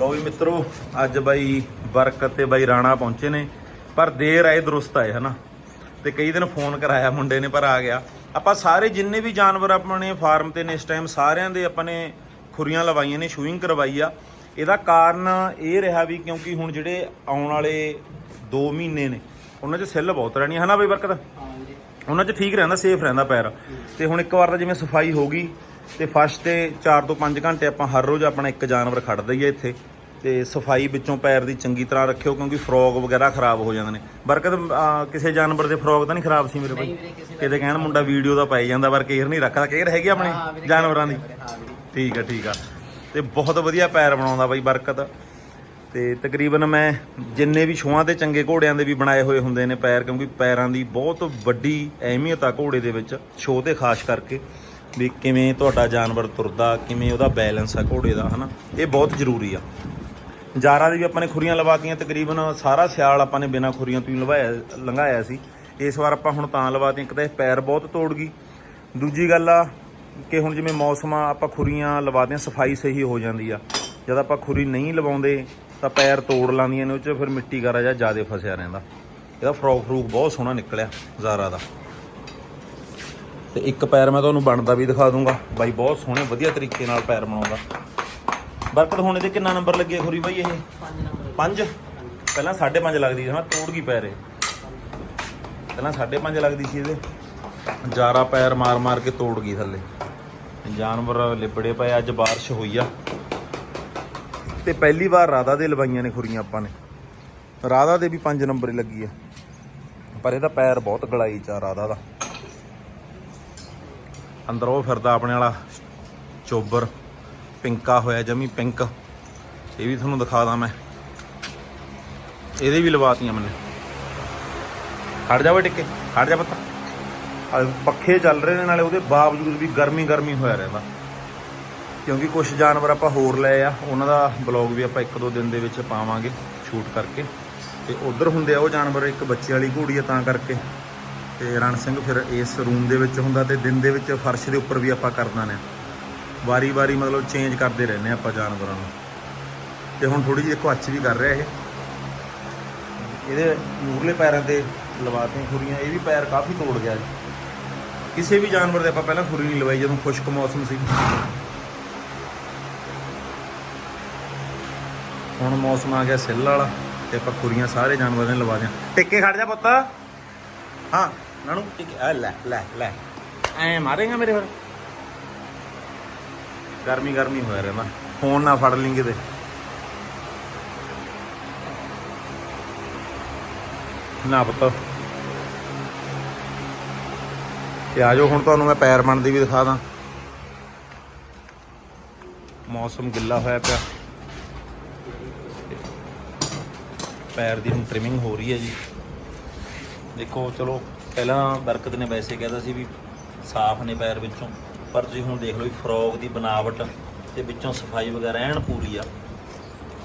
ਲੋ ਵੀ ਮਿੱਤਰੋ ਅੱਜ ਬਾਈ ਬਰਕਤ ਤੇ ਬਾਈ ਰਾਣਾ ਪਹੁੰਚੇ ਨੇ ਪਰ ਦੇਰ ਆਏ ਦਰੁਸਤ ਆਏ ਹਨਾ? ਤੇ ਕਈ ਦਿਨ ਫੋਨ ਕਰਾਇਆ ਮੁੰਡੇ ਨੇ ਪਰ ਆ ਗਿਆ। ਆਪਾਂ ਸਾਰੇ ਜਿੰਨੇ ਵੀ ਜਾਨਵਰ ਆਪਣੇ ਫਾਰਮ ਤੇ ਨੇ ਇਸ ਟਾਈਮ ਸਾਰਿਆਂ ਦੇ ਆਪਾਂ ਨੇ ਖੁਰੀਆਂ ਲਵਾਈਆਂ ਨੇ ਸ਼ੂਇੰਗ ਕਰਵਾਈ ਆ। ਇਹਦਾ ਕਾਰਨ ਇਹ ਰਿਹਾ ਵੀ ਕਿਉਂਕਿ ਹੁਣ ਜਿਹੜੇ ਆਉਣ ਵਾਲੇ 2 ਮਹੀਨੇ ਨੇ ਉਹਨਾਂ 'ਚ ਸੈੱਲ ਬਹੁਤ ਰਹਿਣੀ ਹਨਾ ਬਈ ਬਰਕਤ ਉਹਨਾਂ 'ਚ ਠੀਕ ਰਹਿੰਦਾ ਸੇਫ ਰਹਿੰਦਾ ਪੈਰ। ਤੇ ਹੁਣ ਇੱਕ ਵਾਰ ਤਾਂ ਜਿਵੇਂ ਸਫ਼ਾਈ ਹੋ ਗਈ ਤੇ ਫਸਟ ਤੇ 4 ਤੋਂ 5 ਘੰਟੇ ਆਪਾਂ ਹਰ ਰੋਜ਼ ਆਪਣਾ ਇੱਕ ਜਾਨਵਰ ਖੜ ਦਈਏ ਇੱਥੇ ਤੇ ਸਫ਼ਾਈ ਵਿੱਚੋਂ ਪੈਰ ਦੀ ਚੰਗੀ ਤਰ੍ਹਾਂ ਰੱਖਿਓ ਕਿਉਂਕਿ ਫਰੋਗ ਵਗੈਰਾ ਖਰਾਬ ਹੋ ਜਾਂਦੇ ਨੇ। ਬਰਕਤ ਕਿਸੇ ਜਾਨਵਰ ਦੇ ਫਰੋਗ ਤਾਂ ਨਹੀਂ ਖਰਾਬ ਸੀ ਮੇਰੇ ਦਾ ਕਿਤੇ ਕਹਿਣ ਮੁੰਡਾ ਵੀਡੀਓ ਦਾ ਪਾਈ ਜਾਂਦਾ ਪਰ ਕੇਅਰ ਨਹੀਂ ਰੱਖਦਾ। ਕੇਅਰ ਹੈਗੀ ਆਪਣੇ ਹਾਂ ਵੀਰੇ, ਜਾਨਵਰਾਂ ਦੀ? ਹਾਂ ਠੀਕ ਆ ਠੀਕ ਆ। ਤੇ ਬਹੁਤ ਵਧੀਆ ਪੈਰ ਬਣਾਉਂਦਾ ਬਾਈ ਬਰਕਤ। ਤੇ ਤਕਰੀਬਨ ਮੈਂ ਜਿੰਨੇ ਵੀ ਛੂਆਂ ਤੇ ਚੰਗੇ ਘੋੜਿਆਂ ਦੇ ਵੀ ਬਣਾਏ ਹੋਏ ਹੁੰਦੇ ਨੇ ਪੈਰ ਕਿਉਂਕਿ ਪੈਰਾਂ ਦੀ ਬਹੁਤ ਵੱਡੀ ਅਹਿਮੀਅਤ ਆ ਘੋੜੇ ਦੇ ਵਿੱਚ ਛੋਹ ਤੇ ਖਾਸ ਕਰਕੇ। ਵੀ ਕਿਵੇਂ ਤੁਹਾਡਾ ਜਾਨਵਰ ਤੁਰਦਾ, ਕਿਵੇਂ ਉਹਦਾ ਬੈਲੈਂਸ ਆ ਘੋੜੇ ਦਾ, ਹਨਾ? ਇਹ ਬਹੁਤ ਜ਼ਰੂਰੀ ਆ। ਜਾਰਾਂ ਦੀ ਵੀ ਆਪਾਂ ਨੇ ਖੁਰੀਆਂ ਲਵਾਤੀਆਂ ਤਕਰੀਬਨ ਸਾਰਾ ਸਿਆਲ ਆਪਾਂ ਨੇ ਬਿਨਾਂ ਖੁਰੀਆਂ ਤੋਂ ਹੀ ਲਵਾਇਆ, ਲੰਘਾਇਆ ਸੀ। ਇਸ ਵਾਰ ਆਪਾਂ ਹੁਣ ਤਾਂ ਲਵਾਤੀਆਂ ਇੱਕ ਤਾਂ ਇਹ ਪੈਰ ਬਹੁਤ ਤੋੜ ਗਈ। ਦੂਜੀ ਗੱਲ ਆ ਕਿ ਹੁਣ ਜਿਵੇਂ ਮੌਸਮ ਆ, ਆਪਾਂ ਖੁਰੀਆਂ ਲਵਾਦੇ ਆ ਸਫ਼ਾਈ ਸਹੀ ਹੋ ਜਾਂਦੀ ਆ। ਜਦ ਆਪਾਂ ਖੁਰੀ ਨਹੀਂ ਲਵਾਉਂਦੇ, ਤਾਂ ਪੈਰ ਤੋੜ ਲਾਂਦੀਆਂ ਨੇ, ਉਹ ਚ ਫਿਰ ਮਿੱਟੀ ਗਾਰਾ ਜਾਂ ਜ਼ਿਆਦਾ ਫਸਿਆ ਰਹਿੰਦਾ। ਇਹਦਾ ਫਰੋਕ ਫਰੂਕ ਬਹੁਤ ਸੋਹਣਾ ਨਿਕਲਿਆ, ਜ਼ਾਰਾ ਦਾ। ਤੇ ਇੱਕ ਪੈਰ ਮੈਂ ਤੁਹਾਨੂੰ ਬਣਦਾ ਵੀ ਦਿਖਾ ਦੂੰਗਾ। ਬਾਈ ਬਹੁਤ ਸੋਹਣੇ, ਵਧੀਆ ਤਰੀਕੇ ਨਾਲ ਪੈਰ ਬਣਾਉਂਦਾ। ਬਰਕਤ, ਹੁਣ ਇਹਦੇ ਕਿੰਨਾ ਨੰਬਰ ਲੱਗੇ ਖੁਰੀ ਬਾਈ ਇਹ? 5 ਨੰਬਰ। 5 ਪਹਿਲਾਂ 5.5 ਲੱਗਦੀ ਸੀ ਨਾ ਤੋੜ ਗਈ ਪੈਰ ਇਹ। ਪਹਿਲਾਂ 5.5 ਲੱਗਦੀ ਸੀ ਇਹਦੇ। ਜਾਰਾ ਪੈਰ ਮਾਰ ਮਾਰ ਕੇ ਤੋੜ ਗਈ ਥੱਲੇ। ਜਾਨਵਰ ਲਿਬੜੇ ਪਏ, ਅੱਜ ਬਾਰਿਸ਼ ਹੋਈ ਆ। ਤੇ ਪਹਿਲੀ ਵਾਰ ਰਾਧਾ ਦੇ ਲਵਾਈਆਂ ਨੇ ਖੁਰੀਆਂ ਆਪਾਂ ਨੇ। ਰਾਧਾ ਦੇ ਵੀ 5 ਨੰਬਰ ਹੀ ਲੱਗੀ ਆ। ਪਰ ਇਹਦਾ ਪੈਰ ਬਹੁਤ ਗਲਾਈ ਚਾ ਰਾਧਾ ਦਾ। ਅੰਦਰ ਉਹ ਫਿਰਦਾ ਆਪਣੇ ਵਾਲਾ ਚੋਬਰ, ਪਿੰਕਾ ਹੋਇਆ ਜਮੀ ਪਿੰਕ। ਇਹ ਵੀ ਤੁਹਾਨੂੰ ਦਿਖਾ ਦਾਂ ਮੈਂ। ਇਹਦੇ ਵੀ ਲਵਾਤੀਆਂ ਮੈਨੇ। ਖੜ ਜਾ ਵੇ ਟਿੱਕੇ, ਖੜ ਜਾ ਪੱਤਾ। ਪੱਖੇ ਚੱਲ ਰਹੇ ਨੇ, ਨਾਲੇ ਉਹਦੇ ਬਾਵਜੂਦ ਵੀ ਗਰਮੀ ਗਰਮੀ ਹੋਇਆ ਰਹਿੰਦਾ। ਕਿਉਂਕਿ ਕੁਝ ਜਾਨਵਰ ਆਪਾਂ ਹੋਰ ਲਏ ਆ, ਉਹਨਾਂ ਦਾ ਬਲੌਗ ਵੀ ਆਪਾਂ ਇੱਕ ਦੋ ਦਿਨ ਦੇ ਵਿੱਚ ਪਾਵਾਂਗੇ ਸ਼ੂਟ ਕਰਕੇ। ਤੇ ਉਧਰ ਹੁੰਦੇ ਆ ਉਹ ਜਾਨਵਰ, ਇੱਕ ਬੱਚੇ ਵਾਲੀ ਘੋੜੀ ਆ ਤਾਂ ਕਰਕੇ। ਤੇ ਰਣ ਸਿੰਘ ਫਿਰ ਇਸ ਰੂਮ ਦੇ ਵਿੱਚ ਹੁੰਦਾ ਤੇ ਦਿਨ ਦੇ ਵਿੱਚ ਫਰਸ਼ ਦੇ ਉੱਪਰ ਵੀ ਆਪਾਂ ਕਰ ਦਿੰਦੇ ਆ ਵਾਰੀ-ਵਾਰੀ ਮਤਲਬ ਚੇਂਜ ਕਰਦੇ ਰਹਿੰਦੇ ਆਪਾਂ ਜਾਨਵਰਾਂ ਨੂੰ। ਤੇ ਹੁਣ ਥੋੜੀ ਜਿਹੀ ਅੱਛ ਵੀ ਕਰ ਰਿਹਾ ਇਹ। ਇਹਦੇ ਮੂਰਲੇ ਪੈਰਾਂ ਤੇ ਲਵਾਤੀਆਂ ਖੁਰੀਆਂ ਇਹ ਵੀ ਪੈਰ ਕਾਫੀ ਤੋੜ ਗਿਆ ਜੀ। ਕਿਸੇ ਵੀ ਜਾਨਵਰ ਦੇ ਆਪਾਂ ਪਹਿਲਾਂ ਖੁਰੀ ਨਹੀਂ ਲਵਾਈ ਜਦੋਂ ਖੁਸ਼ਕ ਮੌਸਮ ਸੀ। ਹੁਣ ਮੌਸਮ ਆ ਗਿਆ ਸਿੱਲ ਵਾਲਾ ਤੇ ਆਪਾਂ ਖੁਰੀਆਂ ਸਾਰੇ ਜਾਨਵਰਾਂ ਨੇ ਲਵਾ ਦਿਆਂ। ਟਿੱਕੇ ਖੜ ਜਾ ਪੁੱਤ। ਹਾਂ। ਨਾਨੂ ਟਿੱਕੇ ਆ ਲੈ ਲੈ ਲੈ। ਐ ਮਾਰੇਗਾ ਮੇਰੇ ਫਿਰ? ਗਰਮੀ ਗਰਮੀ ਹੋਇਆ ਰਹਿੰਦਾ। ਫੋਨ ਨਾ ਫੜ ਲਈ ਕਿਤੇ। ਨਾ ਪੁੱਤ। ਤੇ ਆਜੋ ਹੁਣ ਤੁਹਾਨੂੰ ਮੈਂ ਪੈਰ ਬਣਦੀ ਵੀ ਦਿਖਾ ਦਾਂ। ਮੌਸਮ ਗਿੱਲਾ ਹੋਇਆ ਪਿਆ। ਪੈਰ ਦੀ ਹੁਣ ਟ੍ਰਿਮਿੰਗ ਹੋ ਰਹੀ ਹੈ ਜੀ। ਦੇਖੋ, ਚਲੋ। ਪਹਿਲਾਂ ਬਰਕਤ ਨੇ ਵੈਸੇ ਕਹਿਦਾ ਸੀ ਵੀ ਸਾਫ਼ ਨੇ ਪੈਰ ਵਿੱਚੋਂ, ਪਰ ਤੁਸੀਂ ਹੁਣ ਦੇਖ ਲਓ ਵੀ ਫਰੋਗ ਦੀ ਬਣਾਵਟ ਤੇ ਵਿੱਚੋਂ ਸਫ਼ਾਈ ਵਗੈਰਾ ਐਨ ਪੂਰੀ ਆ।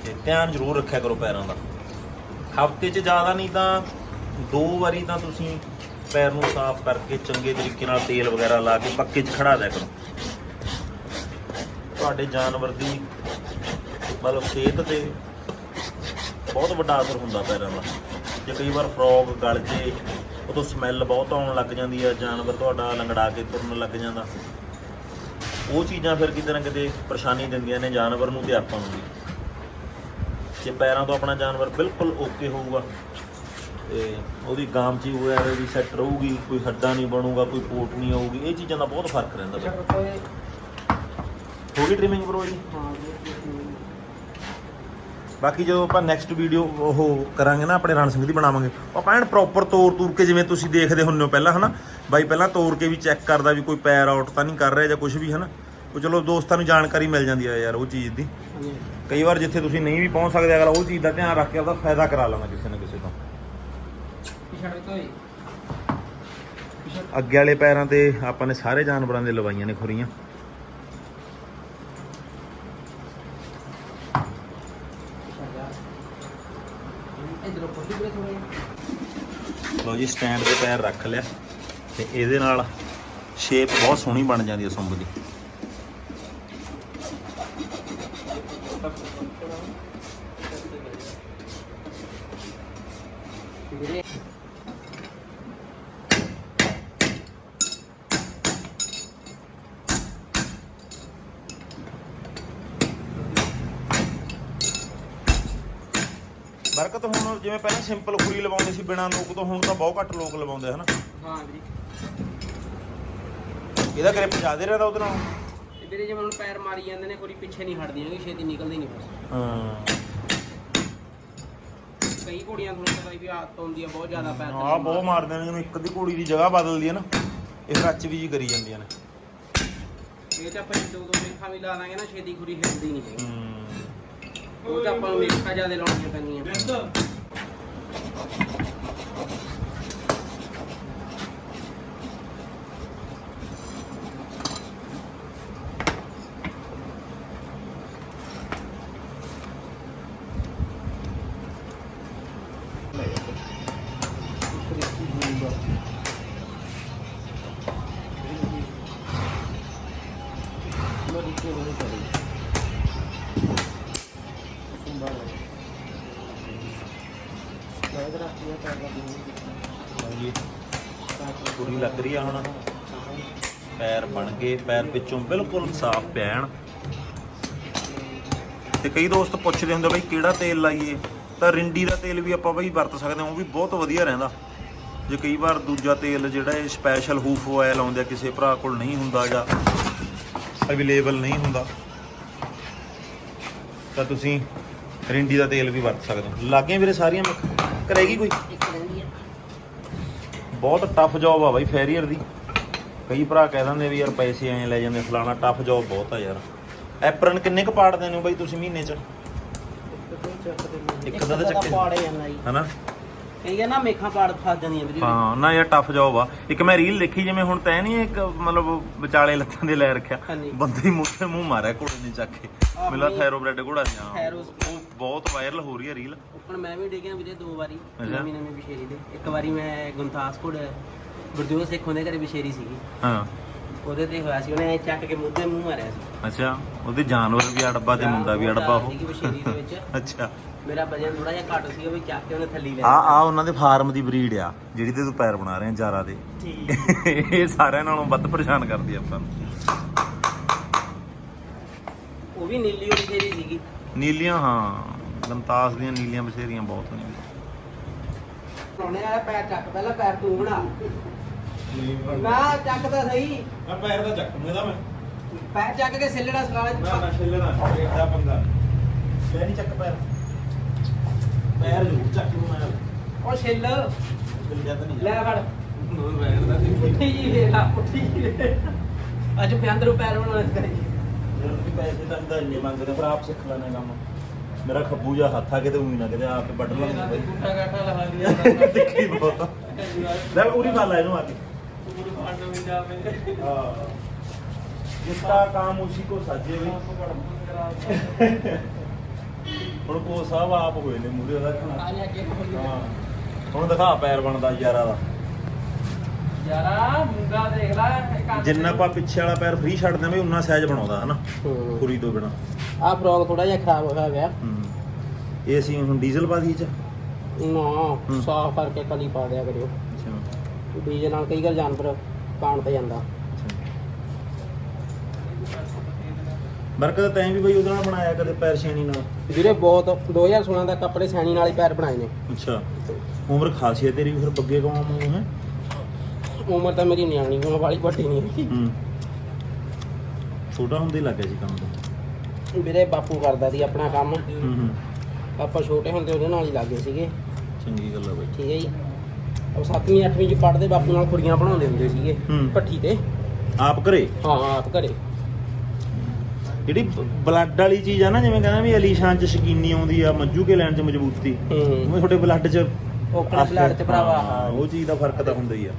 ਤੇ ਧਿਆਨ ਜ਼ਰੂਰ ਰੱਖਿਆ ਕਰੋ ਪੈਰਾਂ ਦਾ। ਹਫ਼ਤੇ 'ਚ ਜ਼ਿਆਦਾ ਨਹੀਂ ਤਾਂ ਦੋ ਵਾਰੀ ਤਾਂ ਤੁਸੀਂ ਪੈਰ ਨੂੰ ਸਾਫ਼ ਕਰਕੇ ਚੰਗੇ ਤਰੀਕੇ ਨਾਲ ਤੇਲ ਵਗੈਰਾ ਲਾ ਕੇ ਪੱਕੇ 'ਚ ਖੜਾ ਦਿਆ ਕਰੋ। ਤੁਹਾਡੇ ਜਾਨਵਰ ਦੀ ਮਤਲਬ ਸਿਹਤ ਤੇ ਬਹੁਤ ਵੱਡਾ ਅਸਰ ਹੁੰਦਾ ਪੈਰਾਂ ਦਾ। ਜੇ ਕਈ ਵਾਰ ਫਰੋਗ ਗਲ ਜੇ ਉਦੋਂ ਸਮੈਲ ਬਹੁਤ ਆਉਣ ਲੱਗ ਜਾਂਦੀ ਹੈ ਜਾਨਵਰ ਤੁਹਾਡਾ ਲੰਗੜਾ ਕੇ ਤੁਰਨ ਲੱਗ ਜਾਂਦਾ। ਉਹ ਚੀਜ਼ਾਂ ਫਿਰ ਕਿਤੇ ਨਾ ਕਿਤੇ ਪਰੇਸ਼ਾਨੀ ਦਿੰਦੀਆਂ ਨੇ ਜਾਨਵਰ ਨੂੰ ਤੇ ਆਪਾਂ ਨੂੰ ਵੀ। ਜੇ ਪੈਰਾਂ ਤੋਂ ਆਪਣਾ ਜਾਨਵਰ ਬਿਲਕੁਲ ਓਕੇ ਹੋਊਗਾ ਤੇ ਉਹਦੀ ਗਾਮਚੀ ਵਗੈਰਾ ਵੀ ਸੈੱਟ ਰਹੂਗੀ ਕੋਈ ਹੱਡਾ ਨਹੀਂ ਬਣੂਗਾ ਕੋਈ ਪੋਟ ਨਹੀਂ ਆਊਗੀ ਇਹ ਚੀਜ਼ਾਂ ਦਾ ਬਹੁਤ ਫ਼ਰਕ ਰਹਿੰਦਾ। ਬਈ ਹੋ ਗਈ ਟ੍ਰਿਮਿੰਗ ਬਰੋ ਜੀ? ਹਾਂ ਵੀਰੇ ਬਾਕੀ ਜਦੋਂ ਆਪਾਂ ਨੈਕਸਟ ਵੀਡੀਓ ਉਹ ਕਰਾਂਗੇ ਨਾ ਆਪਣੇ ਰਣ ਸਿੰਘ ਦੀ ਬਣਾਵਾਂਗੇ ਉਹ ਆਪਾਂ ਐਨ ਪ੍ਰੋਪਰ ਤੋਰ ਤੂਰ ਕੇ ਜਿਵੇਂ ਤੁਸੀਂ ਦੇਖਦੇ ਹੁੰਦੇ ਹੋ ਪਹਿਲਾਂ ਹਨਾ? ਬਾਈ ਪਹਿਲਾਂ ਤੋਰ ਕੇ ਵੀ ਚੈੱਕ ਕਰਦਾ ਵੀ ਕੋਈ ਪੈਰ ਆਊਟ ਤਾਂ ਨਹੀਂ ਕਰ ਰਿਹਾ ਜਾਂ ਕੁਝ ਵੀ ਹਨਾ? ਉਹ ਚਲੋ ਦੋਸਤਾਂ ਨੂੰ ਜਾਣਕਾਰੀ ਮਿਲ ਜਾਂਦੀ ਹੈ ਯਾਰ ਉਹ ਚੀਜ਼ ਦੀ। ਕਈ ਵਾਰ ਜਿੱਥੇ ਤੁਸੀਂ ਨਹੀਂ ਵੀ ਪਹੁੰਚ ਸਕਦੇ ਅਗਰ ਉਹ ਚੀਜ਼ ਦਾ ਧਿਆਨ ਰੱਖ ਕੇ ਉਹਦਾ ਫਾਇਦਾ ਕਰਾ ਲੈਣਾ ਕਿਸੇ ਨਾ ਕਿਸੇ ਤੋਂ। ਅੱਗੇ ਵਾਲੇ ਪੈਰਾਂ ਤੇ ਆਪਾਂ ਨੇ ਸਾਰੇ ਜਾਨਵਰਾਂ ਦੇ ਲਵਾਈਆਂ ਨੇ ਖੁਰੀਆਂ। ਇਧਰੋਂ ਕੋਈ ਵੀਰੇ ਥੋੜੇ ਲਓ ਜੀ ਸਟੈਂਡ ਤੇ ਪੈਰ ਰੱਖ ਲਿਆ ਤੇ ਇਹਦੇ ਨਾਲ ਸ਼ੇਪ ਬਹੁਤ ਸੋਹਣੀ ਬਣ ਜਾਂਦੀ ਹੈ ਸੁੰਬ ਦੀ। ਵੀਰੇ ਬਰਕਤ ਹੁਣ ਜਿਵੇਂ ਪਹਿਲਾਂ ਸਿੰਪਲ ਖੁਰੀ ਲਵਾਉਂਦੇ ਸੀ ਬਿਨਾਂ ਲੋਕ ਤੋਂ ਹੁਣ ਤਾਂ ਬਹੁਤ ਘੱਟ ਲੋਕ ਲਵਾਉਂਦੇ ਹਨ? ਹਾਂ ਵੀਰੇ ਇਹਦਾ ਗ੍ਰਿਪ ਜ਼ਿਆਦੇ ਰਹਿੰਦਾ ਉਹਦੇ ਨਾਲ ਤੇ ਵੀਰੇ ਜਿਵੇਂ ਹੁਣ ਪੈਰ ਮਾਰੀ ਜਾਂਦੇ ਨੇ ਕੋਈ ਪਿੱਛੇ ਨਹੀਂ ਹਟਦੀਆਂ ਕਿ ਛੇਤੀ ਨਿਕਲਦੀ ਨਹੀਂ ਬਸ। ਹਾਂ। ਕਈ ਘੋੜੀਆਂ ਤੁਹਾਨੂੰ ਪਤਾ ਹੀ ਵੀ ਆਦਤ ਹੁੰਦੀ ਆ ਬਹੁਤ ਜ਼ਿਆਦਾ ਪੈਰ ਆ ਬਹੁਤ ਮਾਰਦੇ। ਨੇ ਇੱਕ ਦੀ ਘੋੜੀ ਦੀ ਜਗ੍ਹਾ ਬਦਲਦੀ ਹੈ ਨਾ ਇਹ ਰੱਚ ਵੀ ਜੀ ਕਰੀ ਜਾਂਦੀਆਂ ਨੇ। ਇਹ ਤਾਂ ਆਪਾਂ ਦੋ ਦੋ ਮੇਖਾਂ ਵੀ ਲਾ ਦਾਂਗੇ ਨਾ ਛੇਤੀ ਖੁਰੀ ਹਿਲਦੀ ਨਹੀਂ ਹੈਗੀ। ਹੂੰ। ਉਹ ਤਾਂ ਆਪਾਂ ਨੂੰ ਮੇਖਾਂ ਜ਼ਿਆਦਾ ਲਾਉਣੀਆਂ ਪੈਂਦੀਆਂ ਪੂਰੀ ਲੱਗ ਰਹੀ ਆ ਹੁਣ। ਪੈਰ ਬਣ ਗਏ, ਪੈਰ ਵਿੱਚੋਂ ਬਿਲਕੁਲ ਸਾਫ਼ ਪੈਣ ਤੇ ਕਈ ਦੋਸਤ ਪੁੱਛਦੇ ਹੁੰਦੇ ਬਈ ਕਿਹੜਾ ਤੇਲ ਲਾਈਏ? ਤਾਂ ਰਿੰਡੀ ਦਾ ਤੇਲ ਵੀ ਆਪਾਂ ਬਈ ਵਰਤ ਸਕਦੇ ਹਾਂ, ਉਹ ਵੀ ਬਹੁਤ ਵਧੀਆ ਰਹਿੰਦਾ। ਜੇ ਕਈ ਵਾਰ ਦੂਜਾ ਤੇਲ ਜਿਹੜਾ ਇਹ ਸਪੈਸ਼ਲ ਹੂਫ ਆਇਲ ਆਉਂਦਾ ਕਿਸੇ ਭਰਾ ਕੋਲ ਨਹੀਂ ਹੁੰਦਾ ਜਾਂ ਅਵੇਲੇਬਲ ਨਹੀਂ ਹੁੰਦਾ। ਤਾਂ ਤੁਸੀਂ ਰਿੰਡੀ ਦਾ ਤੇਲ ਵੀ ਵਰਤ ਸਕਦੇ ਹੋ। ਲਾਗੇ ਵੀਰੇ ਸਾਰੀਆਂ ਕਰੇਗੀ ਕੋਈ? ਬਹੁਤ ਟਫ ਜੌਬ ਆ ਬਾਈ ਫੈਰੀਅਰ ਦੀ। ਕਈ ਭਰਾ ਕਹਿ ਦਿੰਦੇ ਵੀ ਯਾਰ ਪੈਸੇ ਐਂ ਲੈ ਜਾਂਦੇ ਫਲਾਣਾ ਟਫ ਜੌਬ ਬਹੁਤ ਆ ਯਾਰ। ਐਪਰਨ ਕਿੰਨੇ ਕੁ ਪਾੜਦੇ ਨੇ ਬਾਈ ਤੁਸੀਂ ਮਹੀਨੇ ਚ? ਇੱਕ ਦਾ ਤਾਂ ਚੱਕੇ- ਪਾੜੇ ਜਾਂਦਾ ਜੀ। ਹਨਾ? ਕਈ ਆ ਨਾ ਮੇਖਾਂ ਪਾੜ ਫਸ ਜਾਂਦੀਆਂ ਵੀਰੇ ਹਾਂ ਨਾ ਯਾਰ ਟਫ ਜੌਬ ਆ। ਇੱਕ ਮੈਂ ਰੀਲ ਦੇਖੀ ਜਿਵੇਂ ਹੁਣ ਤੈਂ ਨਹੀਂ ਇੱਕ ਮਤਲਬ ਵਿਚਾਲੇ ਲੱਤਾਂ ਦੇ ਲੈ ਰੱਖਿਆ। ਹਾਂਜੀ। ਬੰਦੇ ਹੀ ਮੂੰਹ ਤੇ ਮੂੰਹ ਮਾਰਿਆ ਘੋੜੇ ਨੇ ਚੱਕ ਕੇ। ਆਹ ਮਿਲਾ ਬਈ- ਥੈਰੋਬ੍ਰੈਡ ਘੋੜਾ ਸੀ ਹਾਂ। ਥੈਰੋਸ ਉਹ ਬਹੁਤ ਵਾਇਰਲ ਹੋ ਰਹੀ ਹੈ ਰੀਲ ਉੱਪਰ ਮੈਂ ਵੀ ਡਿੱਗਿਆ ਵੀਰੇ ਦੋ ਵਾਰੀ। ਨਵੀਂ ਨਵੀਂ ਵਿਸ਼ੇਰੀ ਦੇ। ਇੱਕ ਵਾਰੀ ਮੈਂ ਗੁੰਤਾਸਪੁਰ ਗੁਰਜੋਤ ਸਿੰਘ ਹੁੰਦੇ ਘਰੇ ਵਿਸ਼ੇਰੀ ਸੀਗੀ। ਹਾਂ। ਉਹਦੇ ਤੇ ਹੋਇਆ ਸੀ ਉਹਨੇ ਐਂ ਚੱਕ ਕੇ ਮੁੱਦੇ ਮੂੰਹ ਮਾਰਿਆ ਸੀ। ਅੱਛਾ ਉਹਦੇ ਜਾਨਵਰ ਵੀ ਅੜਬਾ ਤੇ ਮੁੰਡਾ ਵੀ ਅੜਬਾ ਉਹ। ਸੀਗੀ ਵਿਸ਼ੇਰੀ ਦੇ ਵਿੱਚ। ਅੱਛਾ। ਮੇਰਾ ਵਜਨ ਥੋੜਾ ਜਿਹਾ ਘੱਟ ਸੀ ਉਹ ਵੀ ਚੱਕ ਕੇ ਉਹਨੇ ਥੱਲੀ ਲੈ ਆ ਆ ਉਹਨਾਂ ਦੇ ਫਾਰਮ ਦੀ ਬਰੀਡ ਆ ਜਿਹੜੀ ਤੇ ਤੂੰ ਪੈਰ ਬਣਾ ਰਿਹਾ ਜਾਰਾ ਦੇ। ਠੀਕ। ਇਹ ਸਾਰਿਆਂ ਨਾਲੋਂ ਵੱਧ ਪਰੇਸ਼ਾਨ ਕਰਦੀ ਆ ਆਪਾਂ ਨੂੰ। ਉਹ ਵੀ ਨੀਲੀ ਉਹ ਵਿਸ਼ੇਰੀ ਸੀਗੀ। ਨੀਲੀਆਂ ਹਾਂ। ਗੰਤਾਸ ਦੀਆਂ ਨੀਲੀਆਂ ਬਸੇਰੀਆਂ ਬਹੁਤ ਨੇ। ਉਹਨੇ ਆ ਪੈਰ ਚੱਕ ਪਹਿਲਾਂ ਪੈਰ ਤੂੰ ਬਣਾ। ਨਾ ਚੱਕ ਤਾਂ ਸਹੀ। ਮੈਂ ਪੈਰ ਦਾ ਚੱਕ ਮੇਦਾ ਮੈਂ। ਪੈਰ ਚੱਕ ਕੇ ਸਿੱਲੜਾ ਸਲਾਲੇ ਚ ਛਿੱਲਣਾ ਇਹਦਾ ਪੰਗਾ। ਲੈ ਨਹੀਂ ਚੱਕ ਪੈਰ। ਪੈਰ ਜ਼ਰੂਰ ਚੱਕ ਨੂੰ ਮੈਂ। ਉਹ ਛਿੱਲ। ਛਿੱਲ ਜਾ ਤਾਂ ਨਹੀਂ ਲੈ ਫੜ। ਪੁੱਠੀ ਜੀ ਵੇਲਾ ਪੁੱਠੀ ਜੀ ਵੇਖ। ਅੱਜ ਫਿਰ ਅੰਦਰੋਂ ਪੈਰ ਬਣਾਉਣੇ ਕਰੀ ਜਦੋਂ ਵੀ ਪੈਸੇ ਤਾਂ ਅੰਦਰ ਨਹੀਂ ਮੰਗਦੇ ਪਰ ਆਪ ਸਿੱਖ ਲੈਣਾ ਕੰਮ। ਮੇਰਾ ਖੱਬੂ ਜਾ ਹੱਥ ਆ ਕੇ ਤੇ ਉਹੀ ਨਾ ਕਿਤੇ ਆਪ ਵੱਢ ਲਾਂਗੇ ਬਈ ਗੁੱਟਾ ਗਾਟਾ ਲਗਾ ਲਿਆ ਦੇਖੀ ਬਹੁਤ। ਲੈ ਉਰੀ ਖਾ ਲੈ ਇਹਨੂੰ ਆ ਕੇ। ਪੂਰੀ ਫਾੜਨ ਵੀ ਜਾਵੇ हाँ जिसका काम उसी को साजे भी ਹੁਣ ਕੋ ਸਾਹਿਬ ਆਪ ਹੋਏ ਨੇ ਮੂਰੇ ਦਾ ਆ ਖਣਾ ਜਾ ਕੇ ਹਾਂ ਹੁਣ ਦਿਖਾ ਪੈਰ ਬਣਦਾ ਯਾਰਾ ਦਾ ਯਾਰਾ ਮੁੰਗਾ ਦੇਖ ਲੈ ਇੱਕ ਹੱਥ ਜਿੰਨਾ ਆਪਾਂ ਪਿੱਛੇ ਵਾਲਾ ਪੈਰ ਫ੍ਰੀ ਛੱਡਦੇ ਵੀ ਉਨਾ ਸਾਈਜ਼ ਬਣਾਉਂਦਾ ਹਨਾ ਹੂੰ ਪੂਰੀ ਤੋਂ ਬਿਨਾ ਆ ਫਰੋਗ ਥੋੜਾ ਜਿਹਾ ਖਰਾਬ ਹੋਇਆ ਗਿਆ ਇਹ ਅਸੀਂ ਹੁਣ ਡੀਜ਼ਲ ਪਾ ਦੀ ਚ ਨਾ ਸਾਫ਼ ਕਰਕੇ ਕਲੀ ਪਾ ਦਿਆ ਕਰਿਓ ਅੱਛਾ ਡੀਜੇ ਨਾਲ ਕਈ ਵਾਰ ਜਾਨਵਰ ਕਾਣ ਤੇ ਜਾਂਦਾ। ਬਰਕਤ ਤੈਂ ਵੀ ਬਈ ਉਹਦੇ ਨਾਲ ਬਣਾਇਆ ਕਦੇ ਪੈਰ ਛੇਣੀ ਨਾਲ? ਵੀਰੇ ਬਹੁਤ। 2016 ਤੱਕ ਆਪਣੇ ਸੈਣੀ ਨਾਲ ਹੀ ਪੈਰ ਬਣਾਏ ਨੇ। ਅੱਛਾ। ਉਮਰ ਖਾਸੀ ਹੈ ਤੇਰੀ ਫਿਰ ਬੱਗੇ ਕਵਾਂ ਮੂੰਹ ਹੈ? ਉਮਰ ਤਾਂ ਮੇਰੀ ਨਿਆਣੀ ਹੋਣ ਵਾਲੀ ਵੱਡੀ ਨਹੀਂ ਹੈਗੀ। ਹੂੰ। ਛੋਟਾ ਹੁੰਦੇ ਹੀ ਲੱਗ ਗਿਆ ਸੀ ਕੰਮ ਤੋਂ। ਵੀਰੇ ਬਾਪੂ ਕਰਦਾ ਸੀ ਆਪਣਾ ਕੰਮ। ਹੂੰ ਹੂੰ। ਆਪਾਂ ਛੋਟੇ ਹੁੰਦੇ ਉਹਦੇ ਨਾਲ ਹੀ ਲੱਗੇ ਸੀਗੇ। ਚੰਗੀ ਗੱਲ ਆ ਬਈ। ਠੀਕ ਹੈ ਜੀ। ਉਹ 7ਵੀਂ 8ਵੀਂ ਚ ਪੜ੍ਹਦੇ ਬਾਪੂ ਨਾਲ ਕੁੜੀਆਂ ਬਣਾਉਂਦੇ ਹੁੰਦੇ ਸੀਗੇ ਹੂੰ। ਭੱਠੀ ਤੇ। ਆਪ ਘਰੇ? ਹਾਂ ਆਪ ਘਰੇ। ਜਿਹੜੀ ਬਲੱਡ ਵਾਲੀ ਚੀਜ਼ ਆ ਨਾ ਜਿਵੇਂ ਕਹਿੰਦਾ ਵੀ ਅਲੀਸ਼ਾਨ ਚ ਸ਼ਕੀਨੀ ਆਉਂਦੀ ਆ ਮੱਜੂ ਕੇ ਲੈਣ ਚ ਮਜ਼ਬੂਤੀ। ਹੂੰ। ਉਹ ਤੁਹਾਡੇ ਬਲੱਡ ਚ ਓਕਣਾ ਬਲੱਡ ਚ ਭਰਾਵਾ ਹਾਂ, ਉਹ ਚੀਜ਼ ਦਾ ਫ਼ਰਕ ਤਾਂ ਹੁੰਦਾ ਹੀ ਆ।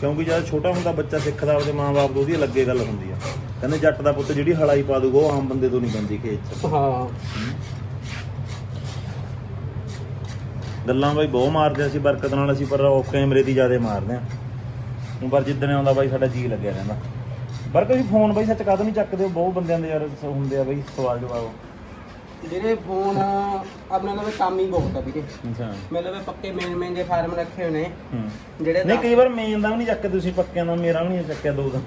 ਕਿਉਂਕਿ ਜਦ ਛੋਟਾ ਹੁੰਦਾ ਬੱਚਾ ਸਿੱਖਦਾ ਉਹਦੇ ਮਾਂ-ਬਾਪ ਤੋਂ ਉਹਦੀ ਲੱਗੇ ਗੱਲ ਹੁੰਦੀ ਆ। ਕਹਿੰਦੇ ਜੱਟ ਦਾ ਪੁੱਤ ਜਿਹੜੀ ਹਲਾਈ ਪਾ ਦੂਗਾ ਉਹ ਆਮ ਬੰਦੇ ਤੋਂ ਨਹੀਂ ਬੰਦੀ ਖੇਤ ਚ। ਹਾਂ। ਗੱਲਾਂ ਬਾਈ ਬਹੁਤ ਮਾਰਦੇ ਅਸੀਂ ਬਰਕਤ ਨਾਲ ਅਸੀਂ ਪਰ ਆਫ ਕੈਮਰੇ ਦੀ ਜ਼ਿਆਦਾ ਮਾਰਦੇ ਆ ਹੁਣ ਪਰ ਜਿੱਦਣ ਆਉਂਦਾ ਬਾਈ ਸਾਡਾ ਜੀ ਲੱਗਿਆ ਰਹਿੰਦਾ। ਪਰ ਕੋਈ ਫੋਨ ਬਈ ਸੱਚ ਕਦ ਨਹੀਂ ਚੱਕਦੇ? ਹੋ? ਬਹੁਤ ਬੰਦਿਆਂ ਦੇ ਯਾਰ ਹੁੰਦੇ ਆ ਬਈ ਸਵਾਲ ਜਵਾਬ। ਜਿਹੜੇ ਫੋਨ ਆਪਣੇ ਨਾਲ ਕੰਮ ਹੀ ਬਹੁਤ ਆ ਵੀਰੇ। ਅੱਛਾ। ਲਈ ਪੱਕੇ ਮੇਨ ਮੇਨ ਦੇ ਫਾਰਮ ਰੱਖੇ ਹੋਏ ਨੇ। ਹੂੰ। ਜਿਹੜੇ ਨਹੀਂ ਕਈ ਵਾਰ ਮੇਨ ਦਾ ਵੀ ਨਹੀਂ ਚੱਕਦੇ ਤੁਸੀਂ ਪੱਕਿਆਂ ਦਾ ਮੇਰਾ ਵੀ ਨਹੀਂ ਚੱਕਿਆ ਦੋ ਦਾ।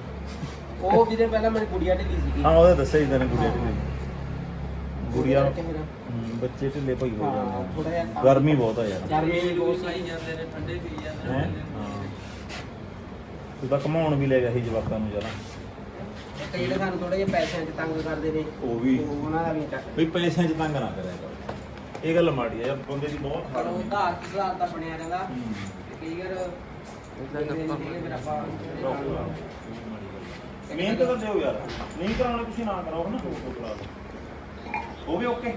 ਉਹ ਵੀਰੇ ਪਹਿਲਾਂ ਮੇਰੀ ਗੁੜੀਆ ਢਿੱਲੀ ਸੀਗੀ। ਹਾਂ ਉਹਦਾ ਦੱਸਿਆ ਹੀ ਤੈਨੂੰ ਗੁੜੀਆ ਢਿੱਲੀ। ਗੁੜੀਆ ਹੂੰ, ਬੱਚੇ ਢਿੱਲੇ ਭਾਈ ਹੋ ਹਾਂ ਜਾਂਦੇ ਥੋੜਾ ਜਿਹਾ ਆ। ਕੰਮ- ਗਰਮੀ ਬਹੁਤ ਆ ਯਾਰ। ਗਰਮੀ ਵੀ ਬਹੁਤ ਲਾਈ ਜਾਂਦੇ ਨੇ ਠੰਡੇ ਪੀ ਜਾਂਦੇ ਹੈਂ? ਨੇ। ਹਾਂ। ਤੂੰ ਤਾਂ ਘਮਾਉਣ ਵੀ ਲੈ ਗਿਆ ਸੀ ਜਵਾਕਾਂ ਨੂੰ ਜਰਾ ਤੇ ਜਿਹੜੇ ਸਾਨੂੰ ਥੋੜੇ ਜਿਹੇ ਪੈਸਿਆਂ 'ਚ ਤੰਗ ਕਰਦੇ ਨੇ ਉਹ ਵੀ। ਉਹ ਉਹਨਾਂ ਦਾ ਵੀ ਚੱਕ। ਬਈ ਪੈਸਿਆਂ 'ਚ ਤੰਗ ਨਾ ਕਰਿਆ ਕਰ। ਇਹ ਗੱਲ ਮਾੜੀ ਆ ਯਾਰ ਬੰਦੇ ਦੀ ਬਹੁਤ ਪਰ ਹਾਲ ਉਹ ਧਾਰ ਸੁਧਾਰ ਤਾਂ ਬਣਿਆ ਰਹਿੰਦਾ। ਹੂੰ। ਤੇ ਕਈ ਵਾਰ ਫਿਰ ਆਪਾਂ ਮਿਹਨਤ ਤਾਂ ਯਾਰ। ਨਹੀਂ ਕਰਾਉਣਾ ਤੁਸੀਂ ਨਾ ਕਰਾਓ ਹਨਾ? ਉਹ ਵੀ ਓਕੇ।